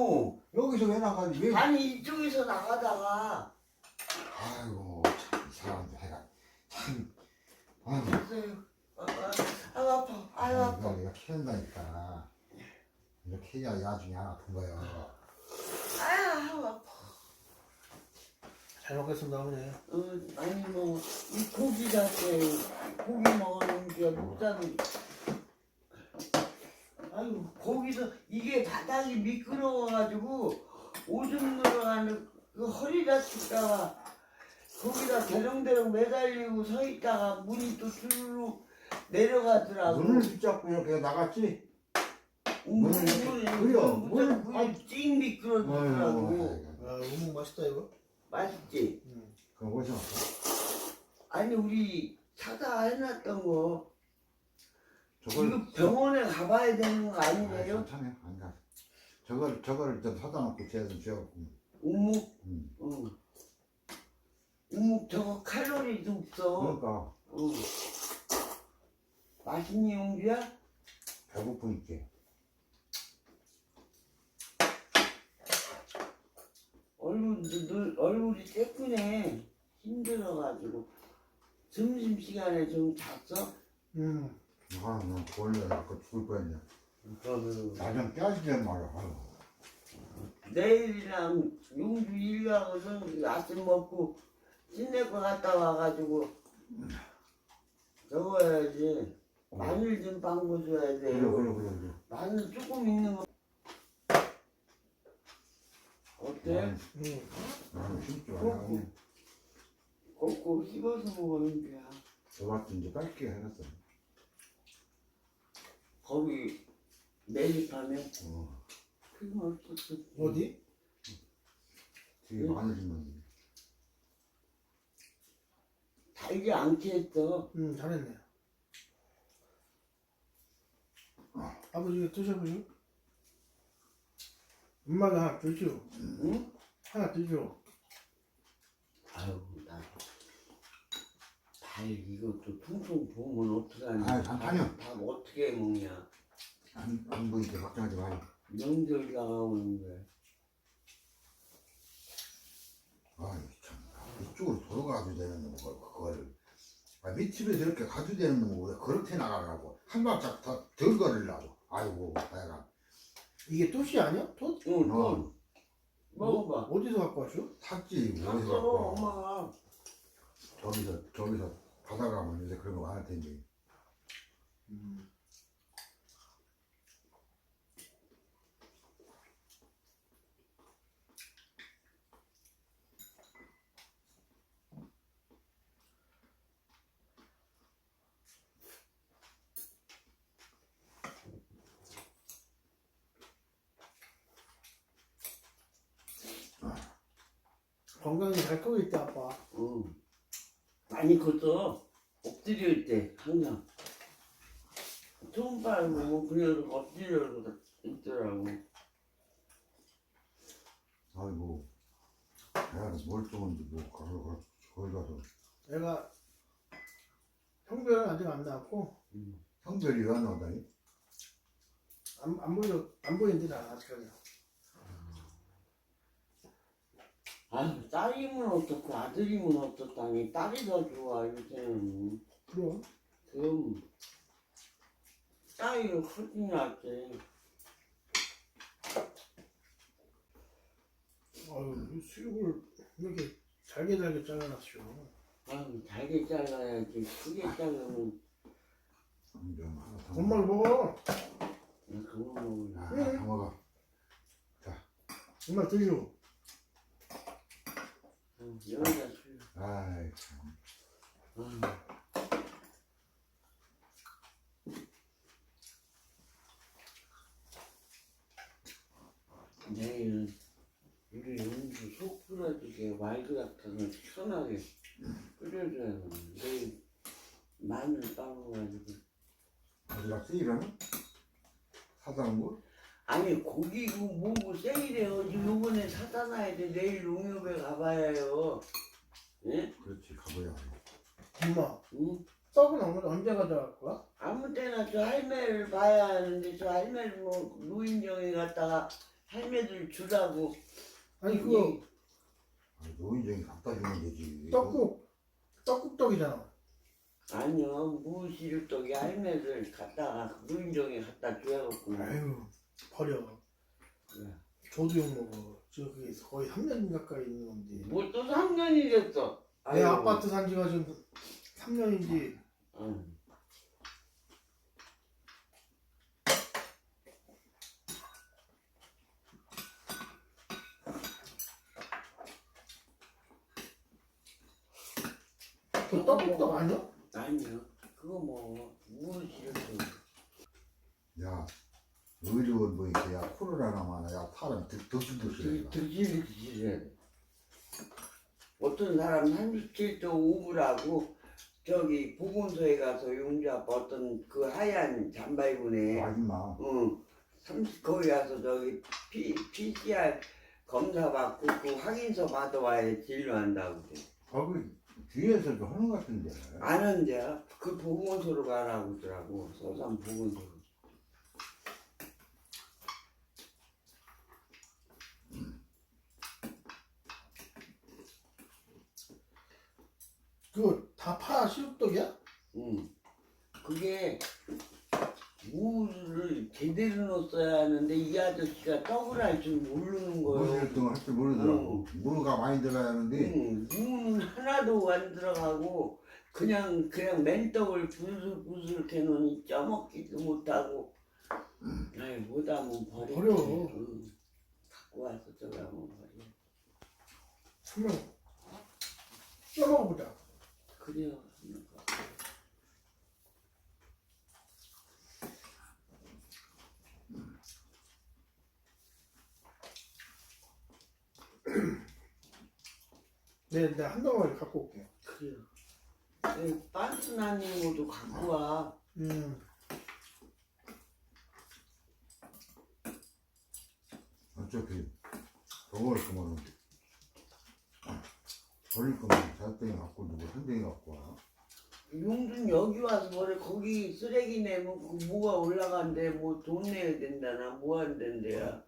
어, 여기서 왜 나가지? 왜? 아니 이쪽에서 나가다가. 아이고 참, 이 사람들 해가. 참 아이고. 그래서 아, 아, 아 아파. 아유 아파. 내가 키운다니까. 이렇게 해야 나중에 안 아픈 거야 아유 아파. 잘 먹겠습니다 어머니. 어, 아니 뭐 이 고기 자체 고기 먹는 게 못하 는 아유 거기서 이게 바닥이 미끄러워가지고 오줌 들어가는 그 허리 다칠까봐 거기다 대롱대롱 매달리고 서 있다가 문이 또 주르륵 내려가더라고 문을 붙잡고 이렇게 나갔지? 문을 그래요. 문을- 문이 찡 미끄러지더라고 아 우묵 맛있다 이거 맛있지? 음. 그럼 어디서 났어? 아니 우리 사다 해놨던 거 저걸 이거 병원에 가봐야 되는 거 아, 아니에요? 괜찮아요 안 가. 저걸 저거를 좀 사다 놓고 쟤좀 쥐어갖고 우묵, 음. 응. 우묵 저거 칼로리도 없어. 그러니까 응. 맛있니 용기야? 배고프니까 얼굴도 늘 얼굴이 쬐끈해. 힘들어가지고 점심 시간에 좀 잤어? 음. 아 나 원래 그 죽을 뻔했네 나좀 깨지란 말이야 아이고. 내일이랑 용주 일 가거든 아침 먹고 찐내거 갔다 와가지고 저거 해야지 마늘 좀 빵궈줘야 그래 돼요 그래 그래 그래 마늘 조금 있는 거 어때? 음. 나는 쉽지 어, 않아 꼭꼭 씹어서 먹는 거야 저같은 이제 빨게 해놨어 거기 매립하면? 어. 그거 없었어 어디? 되게 응. 심었는데 달지 않게 했어. 음 잘했네. 아버지 이거 드셔보시오. 엄마가 하나 드시오. 응? 하나 드시오 아유 나달 이것도 퉁퉁 보면 어떡하냐 아유, 잠깐요. 밥, 밥 어떻게 먹냐? 안, 안 보이게 걱정하지 마요 명절 다가오는데. 아이 참. 이쪽으로 돌아가도 되는 거 그거를 아, 밑집에서 이렇게 가도 되는 거왜 그렇게 나가라고. 한 발짝 더 덜 걸으려고. 아이고 내가 이게 토시 아니야? 톳? 응, 어. 또 먹어봐. 어디서 갖고 왔쇼? 샀지 어디서 샀어. 엄마가 저기서 저기서 바다 가면 요새 그런 거 많을 텐데 음. 건강히 잘 크고 있대 아빠 응. 많이 컸어 엎드릴 때 항상 처음 빨고 그냥 엎드려 있더라고. 아이고 내가 뭘 좋은지 뭐 거기 가- 거기 가서. 애가 형별은 아직 안 나왔고. 성별이 왜 안 나오다니? 안, 안 보여 안 보이는데 나 아직까지 아유 딸이면 어떻고 아들이면 어떻다니 딸이 더 좋아 요새는. 그럼? 그럼 딸이 훨씬 낫지. 아유 이 수육을 이렇게 잘게 잘게 잘라놨쇼 아유 잘게 잘라야지. 크게 자르면 좀 하나 더 엄마를 먹어. 그냥 그만 먹으려 아, 더 먹어. 엄마 드시오 응, 여기다 술 아이 참 아유. 내일 우리 용주 속 풀어주게 말그락탕을 시원하게 끓여줘야 돼. 내일 마늘 아주가 세일하나? 사다 놓은 거? 아니 고기고 뭐고 세일해요 지금 요번에 사다 놔야 돼 내일 농협에 가봐야 해요 예? 그렇지 가봐야 해 엄마 응? 떡은 언제, 언제 가져갈 거야? 아무 때나 저 할매를 봐야 하는데 저 할매를 뭐 노인정에 갔다가 할매들 주라고 아니 그거 이- 아, 노인정이 갖다 주면 되지. 떡국 떡국떡이잖아. 아니요 무시루떡이 할매들 갖다가 무인정에 갖다 줘야겠고 아유 버려. 네. 저도 욕 먹어. 저 그게 거의 3년 가까이 있는 건데. 뭐또 3년이 됐어 내 아이고. 아파트 산 지가 지금 3년인지 응. 그 떡국떡 아니야? 아니요 그거 뭐 무시루떡 야, 의료원 보니까 야 코로나나 마나 야 사람 득득득득해. 드시기 드시래 어떤 사람 37도 5부라고 저기 보건소에 가서 용주 아빠 어떤 그 하얀 애 아줌마. 응. 30 거기 가서 저기 P, PCR 검사 받고 그 확인서 받아와야 진료한다고 그래. 거기 뒤에서도 하는 것 같은데. 안 한대요. 그 보건소로 가라고 하더라고. 서산 보건소로. 그거 다 파 시루떡이야? 응. 그게 무를 제대로 넣었어야 하는데 이 아저씨가 떡을 할 줄 모르는 거예요. 무슨 할줄 모르더라고. 무가 많이 들어야 하는데 응, 무는 하나도 안 들어가고 그냥 그냥 맨떡을 부슬부슬 해놓으니 쪄먹지도 못하고 아이 못하면 버려 버려. 응. 갖고 와서 저기 하면 버려 한명 써먹어보자. 그래요. 내 내가 한 덩어리 갖고 올게. 그래요 네, 빤스나님도 갖고 와 음. 어차피 저걸 거면 버릴 거면 자땡이 갖고 누구 한 댕이 갖고 와. 용준 여기 와서 뭐래 거기 쓰레기 내면 그 뭐가 올라간대 뭐 돈 내야 된다나 뭐 한댄대야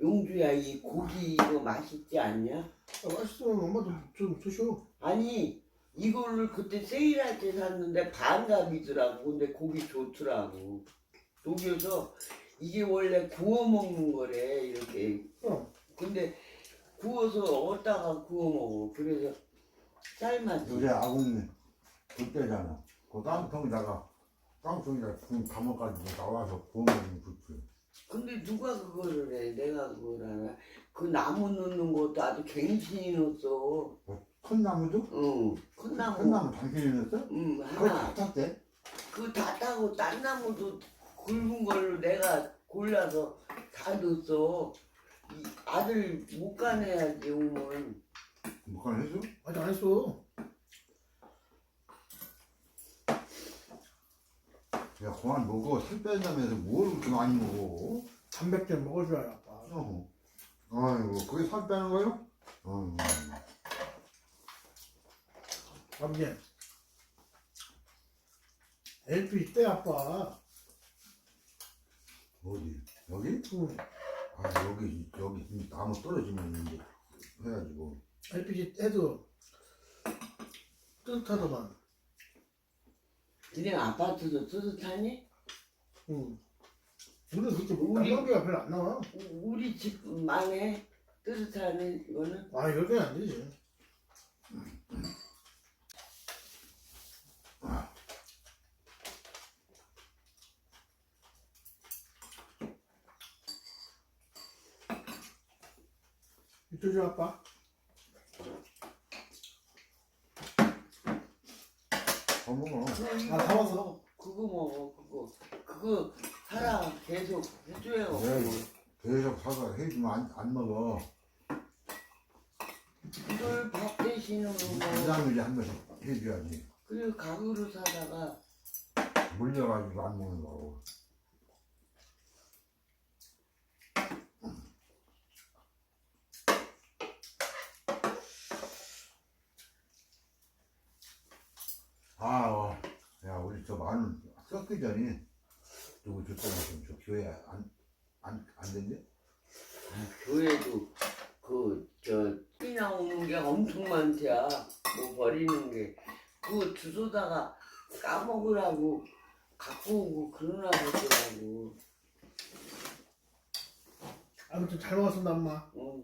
용주야 이 고기 이거 맛있지 않냐? 아, 맛있으면 엄마도 좀 드셔. 아니 이거를 그때 세일할 때 샀는데 반값이더라고 근데 고기 좋더라고 여기서 이게 원래 구워 먹는 거래 이렇게 어. 근데 구워서 어디다가 구워 먹어 그래서 삶았지 요새 아궁이 그때잖아. 그 땅통에다가 땅통에다 금 감아가지고 나와서 구우면 좋지. 근데 누가 그거를 해 내가 그걸 하나 그 나무 넣는 것도 아주 갱신이 넣었어 큰 나무도? 응, 큰 나무 큰 나무 당신이 넣었어? 응, 하나 다 탔대? 그다 따고 딴 나무도 굵은 걸로 내가 골라서 다 넣었어. 이 아들 못 가내야지 오면. 뭐가 했어? 아직 안 했어. 야 그만 먹어. 살 뺀다면서 뭘 그렇게 많이 먹어? 단백질 먹어줘야 아빠. 어. 아이고 그게 살 빼는 거요? 어이구. 아버지. LP 때 아빠. 어디? 여기? 응. 아 여기 여기 나무 떨어지면 이제 해가지고 LPG 해도 뜨뜻하더만. 니네 아파트도 뜨뜻하니? 응. 우리 그렇게 우리- 난방비가 별로 안 나와. 우- 우리 집만에 뜨뜻하니 이거는? 아, 이렇게는 안 되지. 이쪽 줘 아빠. 더 먹어. 아, 사와서? 그거 먹어 그거. 그거 사라 계속 해줘요. 네. 계속 사서 해주면 안, 안 먹어. 이걸 밥 대신으로 먹어. 이상하게 한 번씩 해줘야지. 그리고 가구로 사다가 물려가지고 안 먹는 거고. 아, 어. 야, 우리 저 썩기 전에 누구 줬다가 좀저 교회 안, 안, 안 된대? 교회도 그저 띠 나오는 게 엄청 많대야. 뭐 버리는 게. 그거 주소다가 까먹으라고 갖고 오고 그러나 보더라고. 아무튼 잘 먹었습니다 엄마 응.